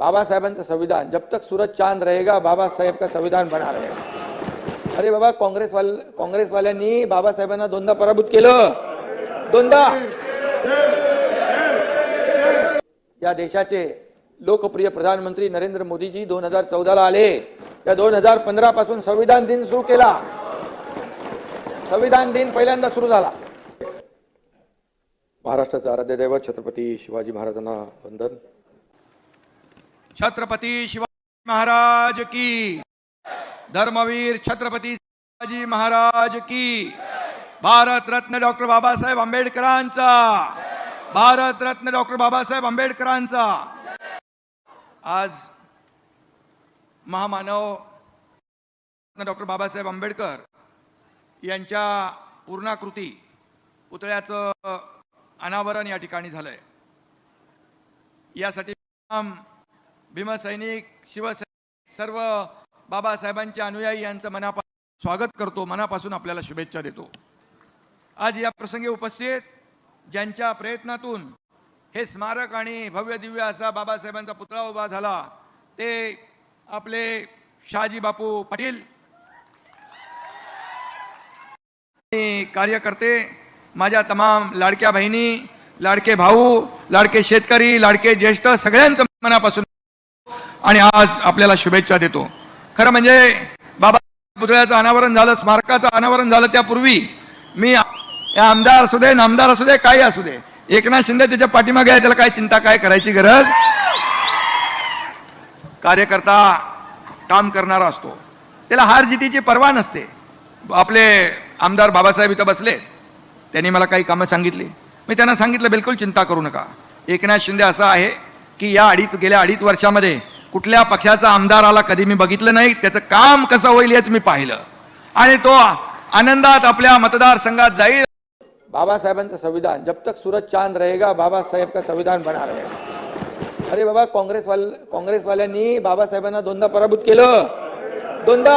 बाबा साहेबांचं संविधान. जब तक सूरज चांद रहेगा बाबासाहेब का संविधान बना रहेगा. अरे बाबा काँग्रेसवाल काँग्रेसवाल्यांनी बाबासाहेबांना दोनदा पराभूत केलं. दोनदा. या देशाचे लोकप्रिय प्रधानमंत्री नरेंद्र मोदीजी दोन हजार चौदाला आले. त्या दोन हजार पंधरा पासून संविधान दिन सुरू केला. संविधान दिन पहिल्यांदा सुरू झाला. महाराष्ट्राचा आराध्य दैवत छत्रपती शिवाजी महाराजांना वंदन. छत्रपती शिवाजी महाराज की। धर्मवीर छत्रपती शिवाजी महाराज की। भारत रत्न डॉक्टर बाबासाहेब आंबेडकरांचा। भारत रत्न डॉक्टर बाबासाहेब आंबेडकरांचा। आज महामानव डॉक्टर बाबासाहेब आंबेडकर यांच्या पूर्णाकृती पुतळ्याचं अनावरण या ठिकाणी झालंय. यासाठी भीमसैनिक शिवसैनिक सर्व बाबासाहेबांचे अनुयायी यांचं मनापासून स्वागत करतो. मनापासून आपल्याला शुभेच्छा देतो. आज या प्रसंगी उपस्थित ज्यांच्या प्रयत्नातून हे स्मारक आणि भव्य दिव्य असा बाबासाहेबांचा पुतळा उभा झाला ते आपले शहाजी बापू पाटील कार्यकर्ते माझ्या तमाम लाडक्या बहिणी लाडके भाऊ लाडके शेतकरी लाडके ज्येष्ठ सगळ्यांचं मनापासून आणि आज आपल्याला शुभेच्छा देतो. खरं म्हणजे बाबा पुतळ्याचं अनावरण झालं स्मारकाचं अनावरण झालं त्यापूर्वी मी आमदार असू दे नामदार असू दे काही असू दे एकनाथ शिंदे त्याच्या पाठीमागे आहे त्याला काय चिंता काय करायची गरज? कार्यकर्ता काम करणारा असतो. त्याला हार जितीची पर्वा नसते. आपले आमदार बाबासाहेब इथं बसले. त्यांनी मला काही कामं सांगितली. मी त्यांना सांगितलं बिलकुल चिंता करू नका. एकनाथ शिंदे असं आहे की या अडीच गेल्या अडीच वर्षामध्ये कुठल्या पक्षाचा आमदार आला कधी मी बघितलं नाही त्याचं काम कसं होईल हेच मी पाहिलं. आणि तो आनंदात आपल्या मतदारसंघात जाईल. बाबासाहेबांचं संविधान जब तक सूरज चांद रहेगा बाबासाहेब का संविधान बना रहेगा. अरे बाबा काँग्रेसवाल काँग्रेसवाल्यांनी बाबासाहेबांना दोनदा पराभूत केलं. दोनदा.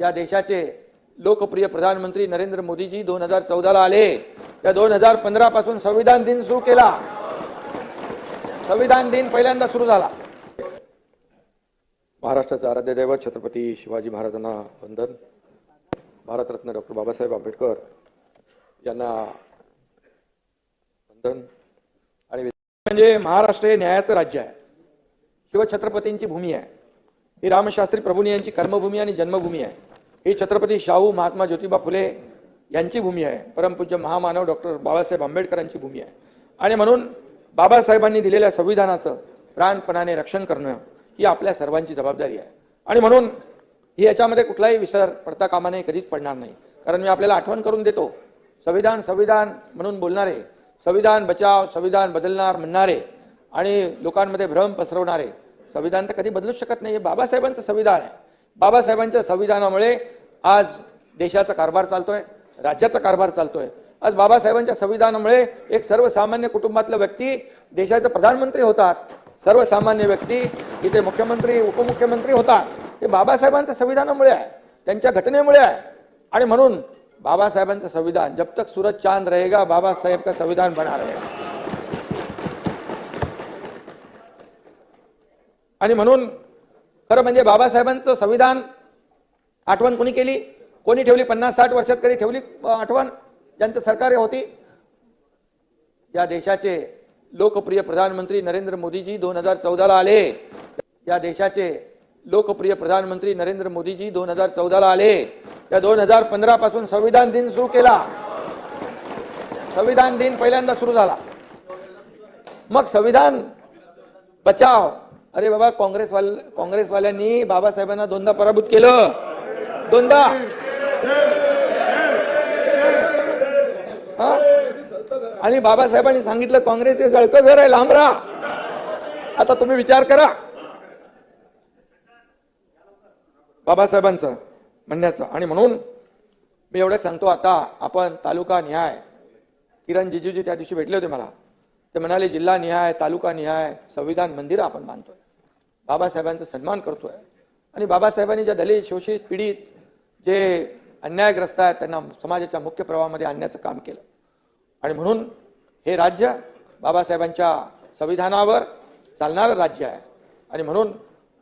या देशाचे लोकप्रिय प्रधानमंत्री नरेंद्र मोदीजी दोन हजार चौदाला आले. त्या दोन हजार पंधरा पासून संविधान दिन सुरू केला. संविधान दिन पहिल्यांदा सुरू झाला. महाराष्ट्राचा आराध्य दैवत छत्रपती शिवाजी महाराजांना वंदन. भारतरत्न डॉक्टर बाबासाहेब आंबेडकर यांना वंदन. आणि म्हणजे महाराष्ट्र हे न्यायाचं राज्य आहे. शिवछत्रपतींची भूमी आहे. ही रामशास्त्री प्रभूंनी यांची कर्मभूमी आणि जन्मभूमी आहे. ही छत्रपती शाहू महात्मा ज्योतिबा फुले यांची भूमी आहे. परमपूज्य महामानव डॉक्टर बाबासाहेब आंबेडकरांची भूमी आहे. आणि म्हणून बाबासाहेबांनी दिलेल्या संविधानाचं प्राणपणाने रक्षण करणं ही आपल्या सर्वांची जबाबदारी आहे. आणि म्हणून ही याच्यामध्ये कुठलाही विसर पडता कामाने कधीच पडणार नाही. कारण मी आपल्याला आठवण करून देतो संविधान संविधान म्हणून बोलणारे संविधान बचाव संविधान बदलणार म्हणणारे आणि लोकांमध्ये भ्रम पसरवणारे संविधान तर कधी बदलूच शकत नाही. हे बाबासाहेबांचं संविधान आहे. बाबासाहेबांच्या संविधानामुळे आज देशाचा कारभार चालतोय राज्याचा कारभार चालतोय. आज बाबासाहेबांच्या संविधानामुळे एक सर्वसामान्य कुटुंबातला व्यक्ती देशाचे प्रधानमंत्री होतात. सर्वसामान्य व्यक्ती इथे मुख्यमंत्री उपमुख्यमंत्री होतात. ते बाबासाहेबांच्या संविधानामुळे आहे त्यांच्या घटनेमुळे आहे. आणि म्हणून बाबासाहेबांचं संविधान जब तक सूरज चांद रहेगा बाबासाहेब का संविधान बना रहेगा. आणि म्हणून खरं म्हणजे बाबासाहेबांचं संविधान आठवण कोणी केली? कोणी ठेवली? पन्नास साठ वर्षात कधी ठेवली आठवण? ज्यांचं सरकारे होती. या देशाचे लोकप्रिय प्रधानमंत्री नरेंद्र मोदीजी दोन हजार चौदाला आले. या देशाचे लोकप्रिय प्रधानमंत्री नरेंद्र मोदीजी दोन हजार चौदाला आले. त्या दोन हजार पंधरा पासून संविधान दिन सुरू केला. संविधान दिन पहिल्यांदा सुरू झाला. मग संविधान बचाव. अरे बाबा काँग्रेसवाल काँग्रेसवाल्यांनी बाबासाहेबांना दोनदा पराभूत केलं. दोनदा. आणि बाबासाहेबांनी सांगितलं काँग्रेसचे जळकं घर आहे लांब राहा. आता तुम्ही विचार करा. बाबासाहेबांचं म्हणण्याचं. आणि म्हणून मी एवढंच सांगतो आता आपण तालुका निहाय किरण जिजूजी त्या दिवशी भेटले होते मला. ते म्हणाले जिल्हा निहाय तालुका निहाय संविधान मंदिर आपण बांधतोय. बाबासाहेबांचा सन्मान करतोय. आणि बाबासाहेबांनी ज्या दलित शोषित पीडित जे अन्यायग्रस्त आहेत त्यांना समाजाच्या मुख्य प्रवाहामध्ये आणण्याचं काम केलं. आणि म्हणून हे राज्य बाबासाहेबांच्या संविधानावर चालणारं राज्य आहे. आणि म्हणून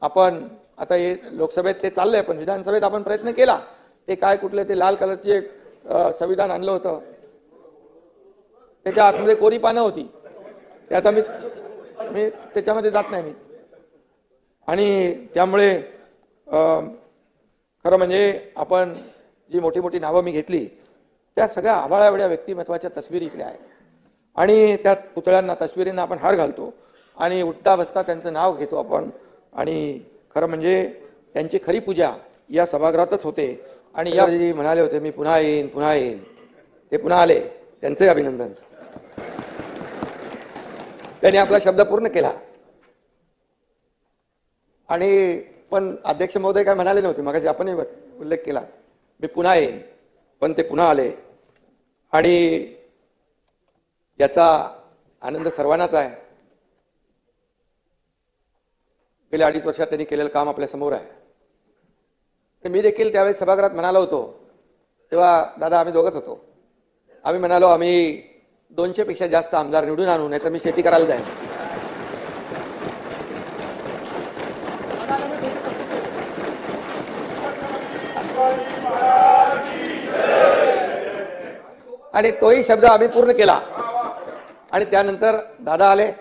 आपण आता हे लोकसभेत ते चाललंय पण विधानसभेत आपण प्रयत्न केला. ते काय कुठले ते लाल कलरचे एक संविधान आणलं होतं. त्याच्या आतमध्ये कोरी पानं होती. ते आता मी मी त्याच्यामध्ये जात नाही मी. आणि त्यामुळे खरं म्हणजे आपण जी मोठी मोठी नावं मी घेतली त्या सगळ्या आभाळाएवढ्या व्यक्तिमत्वाच्या तस्विरी इकडे आहेत. आणि त्या पुतळ्यांना तस्विरींना आपण हार घालतो आणि उठता बसता त्यांचं नाव घेतो आपण. आणि खरं म्हणजे त्यांची खरी पूजा या सभागृहातच होते. आणि या म्हणाले होते मी पुन्हा येईन पुन्हा येईन. ते पुन्हा आले. त्यांचंही अभिनंदन. त्यांनी आपला शब्द पूर्ण केला. आणि पण अध्यक्ष महोदय काय म्हणाले नव्हते? मग आपणही उल्लेख केला. मी पुन्हा येईन. पण ते पुन्हा आले. आणि याचा आनंद सर्वांनाच आहे. गेल्या अडीच वर्षात त्यांनी केलेलं काम आपल्यासमोर आहे. तर मी देखील त्यावेळेस सभागृहात म्हणालो होतो. तेव्हा दादा आम्ही दोघंच होतो. आम्ही म्हणालो आम्ही दोनशेपेक्षा जास्त आमदार निवडून आणू नाही तर मी शेती करायला जाईन. आणि तोही शब्द आम्ही पूर्ण केला. आणि त्यानंतर दादा आले.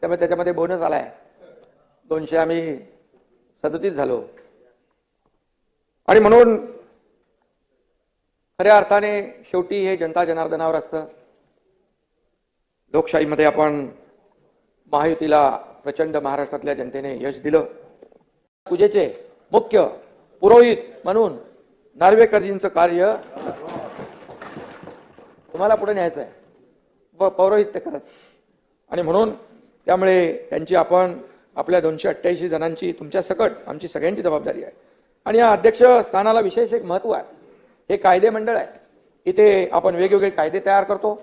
त्यामुळे त्याच्यामध्ये बोनस आलाय. दोनशे आम्ही सदतीस झालो. आणि म्हणून खऱ्या अर्थाने शेवटी हे जनता जनार्दनावर असतं. लोकशाहीमध्ये आपण महायुतीला प्रचंड महाराष्ट्रातल्या जनतेने यश दिलं. पूजेचे मुख्य पुरोहित म्हणून नार्वेकरजींचं कार्य तुम्हाला पुढे न्यायचं आहे व पौरोहित्य करत. आणि म्हणून त्यामुळे त्यांची आपण आपल्या दोनशे अठ्ठ्याऐंशी जणांची तुमच्या सकट आमची सगळ्यांची जबाबदारी आहे. आणि या अध्यक्ष स्थानाला विशेष एक महत्त्व आहे. हे कायदे मंडळ आहे. इथे आपण वेगवेगळे कायदे तयार करतो.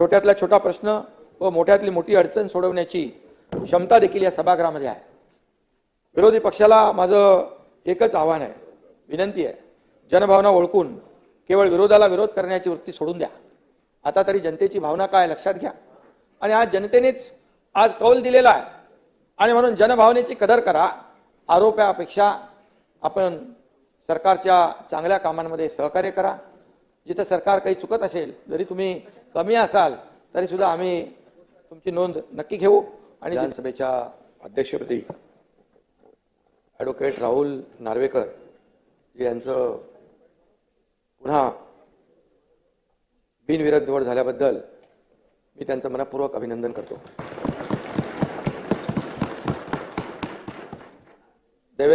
छोट्यातला छोटा प्रश्न व मोठ्यातली मोठी अडचण सोडवण्याची क्षमता देखील या सभागृहामध्ये आहे. विरोधी पक्षाला माझं एकच आव्हान आहे. विनंती आहे. जनभावना ओळखून केवळ विरोधाला विरोध करण्याची वृत्ती सोडून द्या. आता तरी जनतेची भावना काय लक्षात घ्या. आणि आज जनतेनेच आज कौल दिलेला आहे. आणि म्हणून जनभावनेची कदर करा. आरोपापेक्षा आपण सरकारच्या चांगल्या कामांमध्ये सहकार्य करा. जिथं सरकार काही चुकत असेल जरी तुम्ही कमी असाल तरी सुद्धा आम्ही तुमची नोंद नक्की घेऊ. आणि विधानसभेच्या अध्यक्षपदी ॲडव्होकेट राहुल नार्वेकर यांचं पुन्हा बिनविरोध निवड झाल्याबद्दल मी त्यांचं मनपूर्वक अभिनंदन करतो. देवे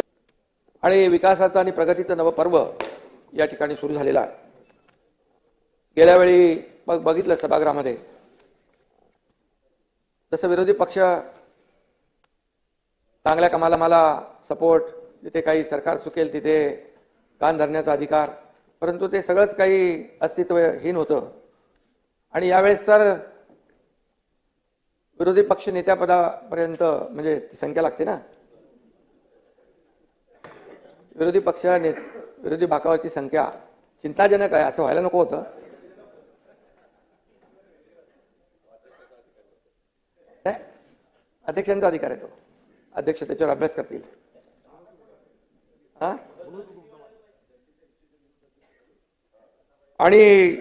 आणि विकासाचं आणि प्रगतीचं नवं पर्व या ठिकाणी सुरू झालेलं आहे. गेल्या वेळी बघ बघितलं सभागृहामध्ये. जसं विरोधी पक्ष चांगल्या कामाला मला सपोर्ट जिथे काही सरकार चुकेल तिथे कान धरण्याचा अधिकार परंतु ते सगळंच काही अस्तित्वहीन होतं. आणि यावेळेस तर विरोधी पक्ष नेत्यापदापर्यंत म्हणजे संख्या लागते ना. विरोधी पक्ष ने विरोधी भागावरची संख्या चिंताजनक आहे असं व्हायला नको होतं. काय? अध्यक्षांचा अधिकार आहे तो. अध्यक्ष त्याच्यावर अभ्यास करतील. हा? आणि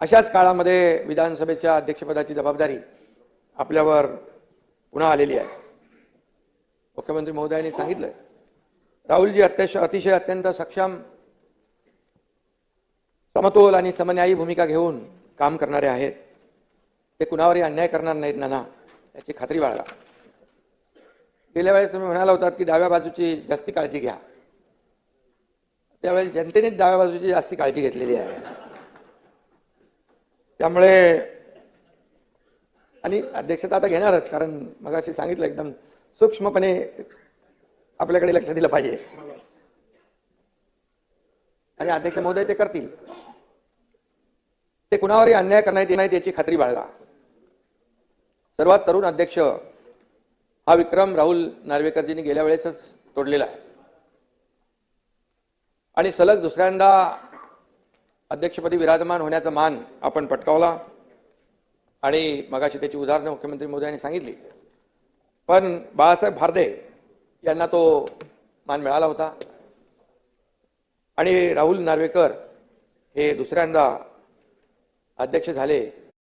अशाच काळामध्ये विधानसभेच्या अध्यक्षपदाची जबाबदारी आपल्यावर पुन्हा आलेली आहे. मुख्यमंत्री महोदयांनी सांगितलं राहुलजी अत्यश अतिशय अत्यंत सक्षम समतोल आणि समन्यायी भूमिका घेऊन काम करणारे आहेत. ते कुणावरही अन्याय करणार नाहीत नाना याची खात्री बाळगा. गेल्या वेळेस तुम्ही म्हणाला होतात की डाव्या बाजूची जास्ती काळजी घ्या. त्यावेळेस जनतेनेच डाव्या बाजूची जास्ती काळजी घेतलेली आहे. त्यामुळे आणि अध्यक्षता आता घेणारच कारण मग अशी सांगितलं एकदम सूक्ष्मपणे आपल्याकडे लक्ष दिलं पाहिजे. आणि अध्यक्ष महोदय ते करतील. ते कुणावरही अन्याय करण्यात येणार याची खात्री बाळगा. सर्वात तरुण अध्यक्ष हा विक्रम राहुल नार्वेकरजींनी गेल्या वेळेसच तोडलेला आहे. आणि सलग दुसऱ्यांदा अध्यक्षपदी विराजमान होण्याचा मान आपण पटकावला. आणि मगाशी त्याची उदाहरणं मुख्यमंत्री मोदयांनी सांगितली. पण बाळासाहेब भारदे यांना तो मान मिळाला होता. आणि राहुल नार्वेकर हे दुसऱ्यांदा अध्यक्ष झाले.